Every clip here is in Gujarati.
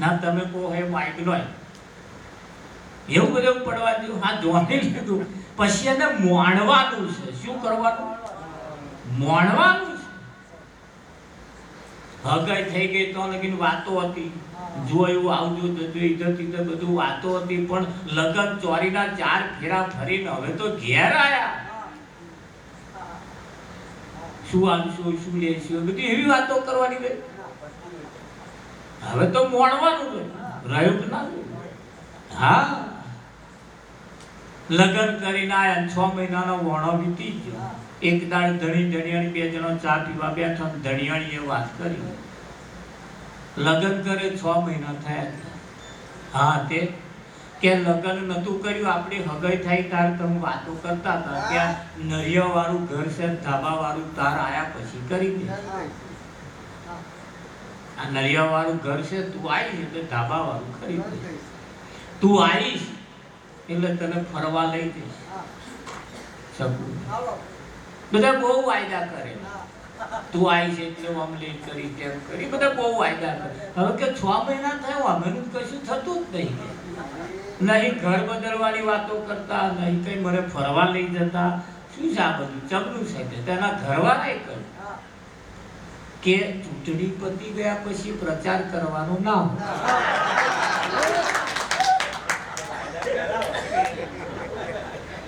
ના, તમે કહો, હે માઇક નો એવું બધું પડવા દઉં હા જોઈ લીધું. પછી એને મોણવાનું છે. શું કરવાનું? મોણવાનું છે. હગાઈ થઈ ગઈ તો લગીન વાતો હતી. જોયું, આવજો જતું જતી તો બધું વાતો હતી. પણ લગન ચોરીના ચાર ફેરા ફરીને હવે તો ઘેર આવ્યા શું આવશું શું લેશું? બધી એવી વાતો કરવાની ગઈ હવે તો મોણવાનું છે. રહ્યું ના હા. લગ્ન કરીને આયા છ મહિનાનો વણો વીતી ગયો. એક દાડ ધણી ધણિયાણી બે જણો ચા પીવા બેઠા ધણિયાણીએ વાત કરી. લગ્ન કરે છ મહિના થયા હા, તે કે લગ્ન નતું કર્યું, આપણી હગાઈ થાય તાર તમે વાતો કરતા હતા કે આ નરિયા વાળું ઘર છે ધાબા વાળું તાર આયા પછી કરી દે. આ નળિયા વાળું ઘર છે તું આવીશ એટલે ધાબા વાળું ખરીદ તું આવીશ એટલે તને ફરવા લઈ જઈશ. શકું બધા બહુ વાયદા કરે. તું આવીશ એટલે આમ કરી તેમ કરી બધા બહુ વાયદા કરે. હવે કે છ મહિના થયો અમેનું કશું થતું જ નહીં. નહીં ઘર બદલવાની વાતો કરતા નહીં કઈ મને ફરવા લઈ જતા. શું છે આ બધું? ચબલું છે તેના ઘરવાળાએ કહ્યું કે ચૂંટણી પતી ગયા પછી પ્રચાર કરવાનો નામ.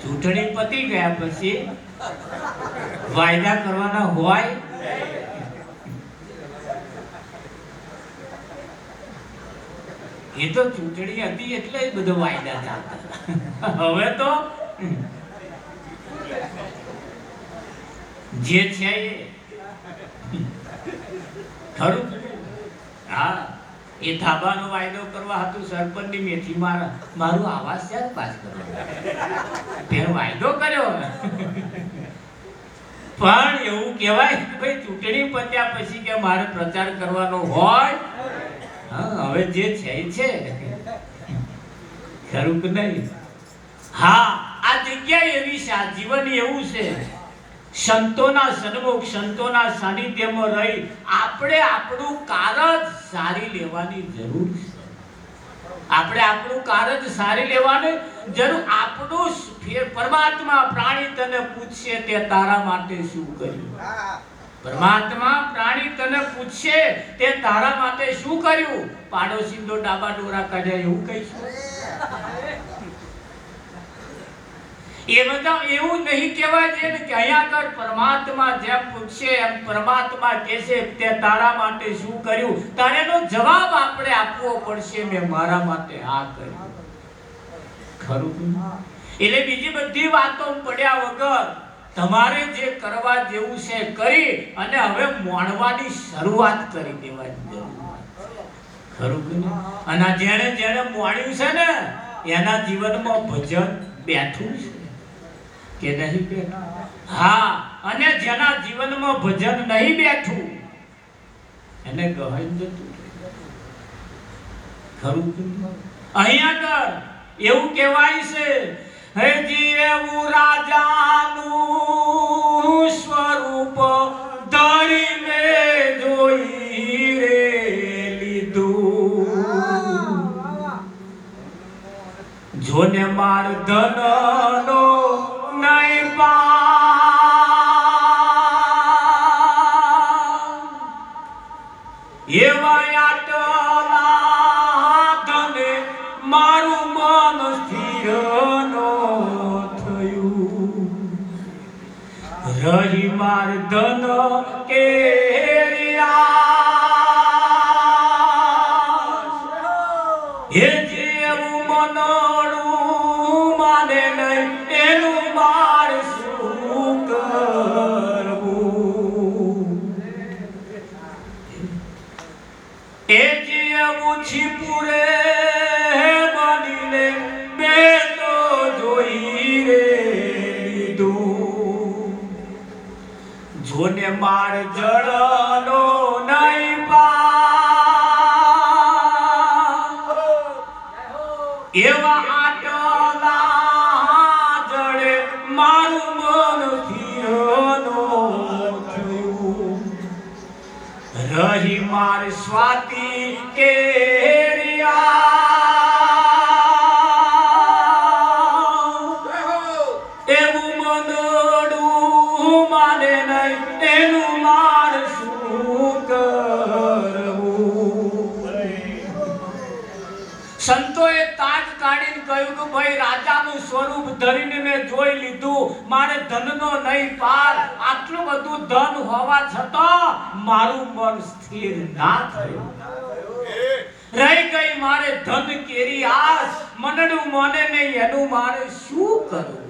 ચૂંટણી પતી ગયા પછી વાયદા કરવાના હોય. એ તો ચૂંટણી હતી એટલે જ બધો વાયદા ચાલતા. હવે તો જે છે એ ખરું? હા, એ ધાબાનો વાયદો કરવા હતું સરપંચની મેથી મારા, મારું આવાસ છે પાસ કરવા તે વાયદો કર્યો પણ એવું કહેવાય ભાઈ, ચૂંટણી પત્યા પછી કે મારે પ્રચાર કરવાનો હોય, હા, હવે જે છે એ છે. ખરું કે નહીં? હા, આ જગ્યા એવી છે, આ જીવન એવું છે. સંતોના સન્મુખ સંતોના સાનિધ્યમાં રહી આપણે આપણું કારજ સારી લેવાની જરૂર છે. આપણે આપણું કારજ સારી લેવાની જરૂર, આપણું પરમાત્મા પ્રાણી તને પૂછશે તે તારા માટે શું કર્યું? પરમાત્મા પ્રાણી તને પૂછશે તે તારા માટે શું કર્યું? પાડોશી તો ડાબા ડોરા કાઢ્યા, એવું કહીશું? એ બધા એવું નહીં કહેવાય છે કે અહીંયા આગળ પરમાત્મા જેમ પૂછશે, એમ પરમાત્મા કહેશે તે તારા માટે શું કર્યું? તારે જવાબ આપણે આપવો પડશે, મેં મારા માટે આ કર્યું. એટલે બીજી બધી વાતો પડ્યા વગર તમારે જે કરવા જેવું છે કરી અને હવે મોણવાની શરૂઆત કરી દેવાની ખરું અને જેણે જેણે મોણ્યું છે ને, એના જીવનમાં ભજન બેઠું છે કે નહીં હા અને જેના જીવનમાં ભજન નહીં બેઠું એને ગહન જતું ખરું અહીંયા આગળ એવું કહેવાય છે હે જી રાજાનું સ્વરૂપ ધરીને જોઈ રે લીધું. જોને માર ધનનો રહી માર ધન કે એ જેવું મનોડું માને નહીં, એનું માર શું કરવું? એ જેવું છીપુરે માર જળનો નહીં પા એવા આટલા જડે મારું મન થયું. રહી માર સ્વાતિ કે સંતોએ તાજ કાઢીને કહ્યું કે ભાઈ, રાજાનું સ્વરૂપ ધરીને મેં જોઈ લીધું. મારે ધનનો નહીં પાર. આટલું બધું ધન હોવા છતાં મારું મન સ્થિર ના થયું. રહી ગઈ મારે ધન કેરી આસ મનડું મને નહીં, એનું મારે શું કરવું?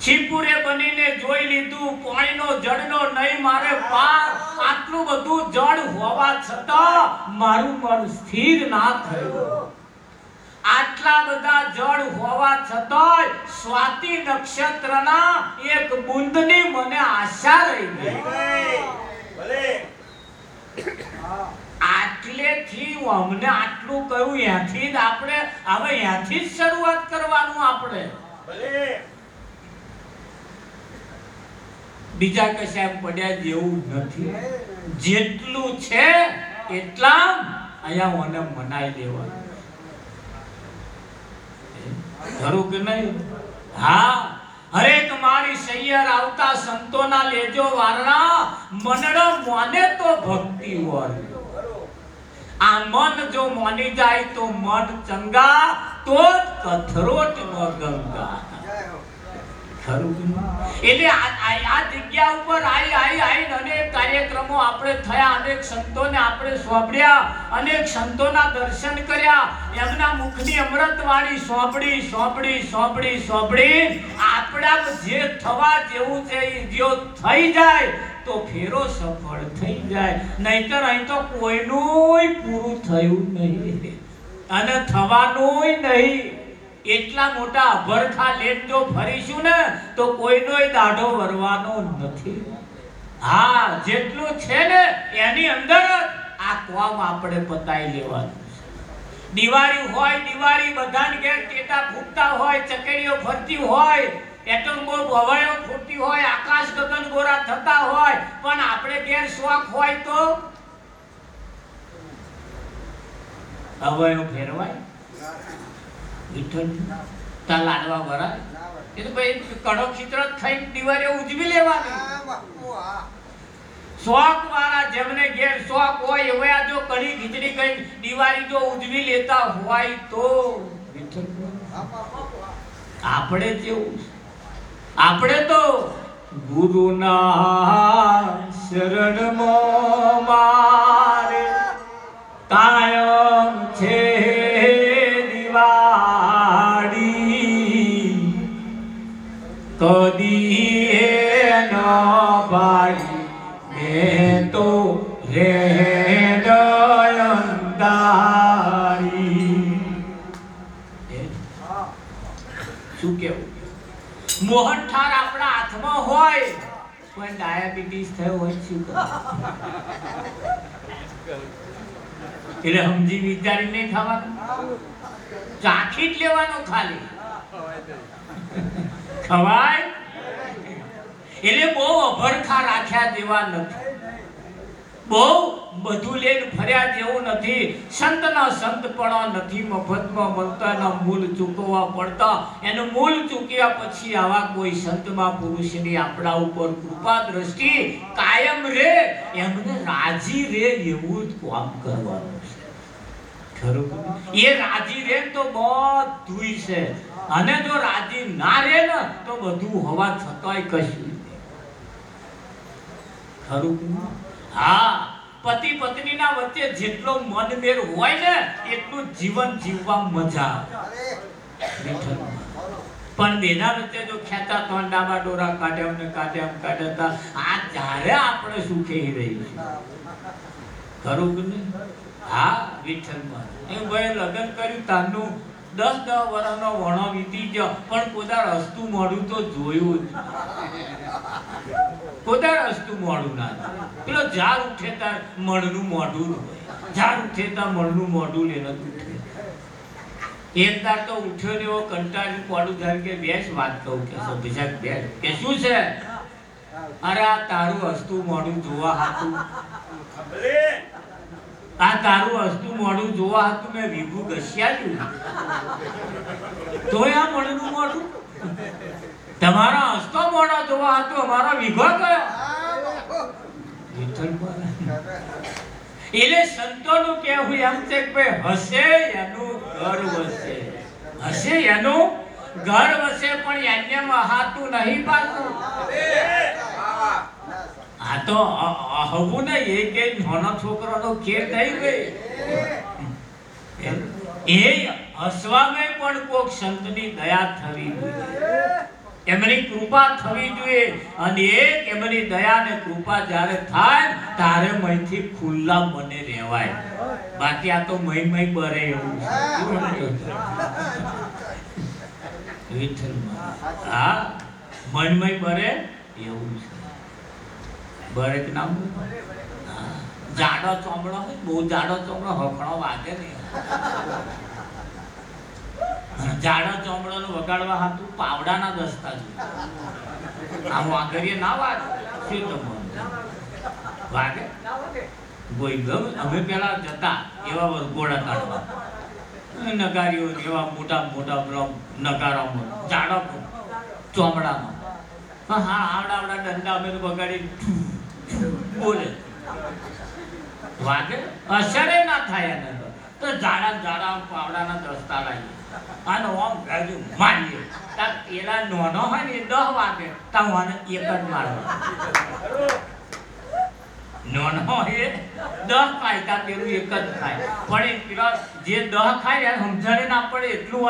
છીપુરે બનીને જોઈ લીધું પાણીનો જળનો નહીં મારે પાર આટલું બધું જળ હોવા છતાં મારું મન સ્થિર ના થયું. આટલા બધા જળ હોવા છતાંય સ્વાતિ નક્ષત્રના એક બુંદની મને આશા રહી ગઈ. આટલેથી અમને આટલું કહ્યું ત્યાંથી જ આપણે હવે ત્યાંથી જ શરૂઆત કરવાનું આપણે. બીજા કશા પડ્યા જેવું નથી. જેટલું છે એટલા અહીંયા મને મનાઈ દેવા ખરું કે નહીં? હા. હરેક મારી સૈયર આવતા સંતોના લેજો વારણા. મનડો મને તો ભક્તિ હોય. આ મન જો મોની જાય તો મન ચંગા તો કથરોટ ન ગંગા? એટલે આ જગ્યા ઉપર આઈ આઈ આઈ અનેક કાર્યક્રમો આપણે થયા, અનેક સંતોને આપણે સોંપડ્યા, અનેક સંતોના દર્શન કર્યા, એમના મુખની અમૃતવાળી સોંપડી સોંપડી સોંપડી સોંપડી. આપણા જે થવા જેવું છે એ જો થઈ જાય, તો ફેરો સફળ થઈ જાય. નહીતર અહીં તો કોઈનું પૂરું થયું નહીં. અને થવાનુંય નહીં. એટલા મોટા અભરખા લેટ જો ફરીશું ને, તો કોઈનોય દાઢો વરવાનો નથી. હા, જેટલું છે ને, એની અંદર આ કોમ આપણે પતાઈ લેવાનું દિવાળી હોય, દિવાળી બધાને ઘેર ટેટા ફૂટતા હોય, ચકેડીઓ ફરતી હોય, એટમ બોમ્બ હવાયો ફૂટતી હોય, આકાશ ગગન ગોરા થતા હોય, પણ આપણે ઘેર શોખ હોય તો? હવાઈઓ ફેરવાય? વિઠ્ઠલ તા લાડવા ભરાય એ તો ભાઈ કડક ચિત્ર થઈ દિવાળીઓ ઉજવી લેવાની. શોખ વાળા જેમને ઘેર શોખ હોય હવે આ જો કઢી ખીચડી કઈ દિવાળી જો ઉજવી લેતા હોય તો. આપણે કેવું આપણે તો ગુરુના શરણમાં મારે. કાયમ છે કદી ન પાડી. મેં તો રે શું કેવું? મોહન ઠાર આપણા હાથમાં હોય, પણ ડાયાબિટીસ થયો હોય શું એટલે સમજી વિચારી નહીં ખાવાનું? ચાખી જ લેવાનું ખાલી. ખવાય? એટલે બહુ અભરખા રાખ્યા જેવા નથી. બહુ બધું લઈને ફર્યા જેવું નથી. સંતના સંતપણો નથી, મફતમાં મળતા એના મૂળ ચૂકવવા પડતા. એનું મૂળ ચૂક્યા પછી આવા કોઈ સંતમાં પુરુષની આપણા ઉપર કૃપા દ્રષ્ટિ કાયમ રે. એમને રાજી રે એવું જ કામ કરવાનું છે. ખરું એ રાજી રે તો બધુંય છે. અને જો રાજી ના રહે ને તો બધું હોવા છતાંય કશું. ખરું હા પતિ પત્નીના વચ્ચે જેટલો મનમેર હોય ને એટલું જીવન જીવવા મજા આવે. પણ બેના વચ્ચે જો ખેતા તો ડાબા ડોરા કાઢ્યા ને કાઢ્યા કાઢ્યા આ જ્યારે આપણે સુખી રહીશું. ખરું કે નહીં? હા વિઠ્ઠલમાં એ ભાઈ લગ્ન કર્યું તારનું દસ દસ વર્ષનો વણો વીતી ગયો, પણ કોદાર હસતું મોડું તો જોયું જ. કોદાર હસતું મોડું ના. પેલો ઝાડ ઉઠે તાર મણનું મોઢું ઝાડ ઉઠે તાર મણનું મોઢું ઉઠે. એક તાર તો ઉઠ્યો ને એવો કંટાળ્યું મોઢું ધાર કે બેસ વાત કહું કે સભિષાક બેસ. કે શું છે? અરે આ તારું હસતું મોઢું જોવા હાતું આ તારું હસતું મોઢું જોવા હતું, મેં વિભુ ઘસ્યાયું. તોય આ મોઢું મોઢું? તમારા હસતો મોઢો જોવા હતો, અમારો વિઘો બોલે. એટલે સંતોનું કહેવું એમ છે કે ભાઈ, હશે એનું ઘર વસે. હશે એનું ઘર વસે, પણ એને મહાતું નહીં પાછું. આ તો હવું ને એ કે નાનો છોકરાનો ખેલ થઈ ગઈ. એ હસવામે પણ કોક સંતની દયા થવી જોઈએ. એમની કૃપા થવી જોઈએ અને એક એમની દયા ને કૃપા જ્યારે થાય, ત્યારે મયથી ખુલ્લા મને રહેવાય. બાકી આ તો મય મય બરે એવું વિઠ્ઠલ હા મનમય બરે એવું છે. કે નામ? જાડો ચોમડો હોય? બહુ જાડો ચોમડો હફણો વાગે નહીં. જાડો ચોમડો નું વગાડવા હાથું પાવડાના દસ્તા જોઈએ. આમ વાગરીએ ના વાગે. શું તમને વાગે? ગમે અમે પેલા જતા એવા વરઘોડા કાઢવા. નગારીઓ એવા મોટા મોટા પેલા નગારામાં જાડો ચોમડામાં. હા આવડા આવડા દંડા અમે તો વગાડી બોલે. વાગે અસરે ના થાય એને તો. જાડા જાડા પાવડાના દસ્તા લાવીએ આનો આમ બાજુ મારીએ. તાર પેલા નોનો હોય ને દહ વાગે તા આને એક જ મારવા નોનો એ દહ ખાય તા પેલું એક જ ખાય પણ એ પેલા જે દહ ખાય સમજણે ના પડે, એટલું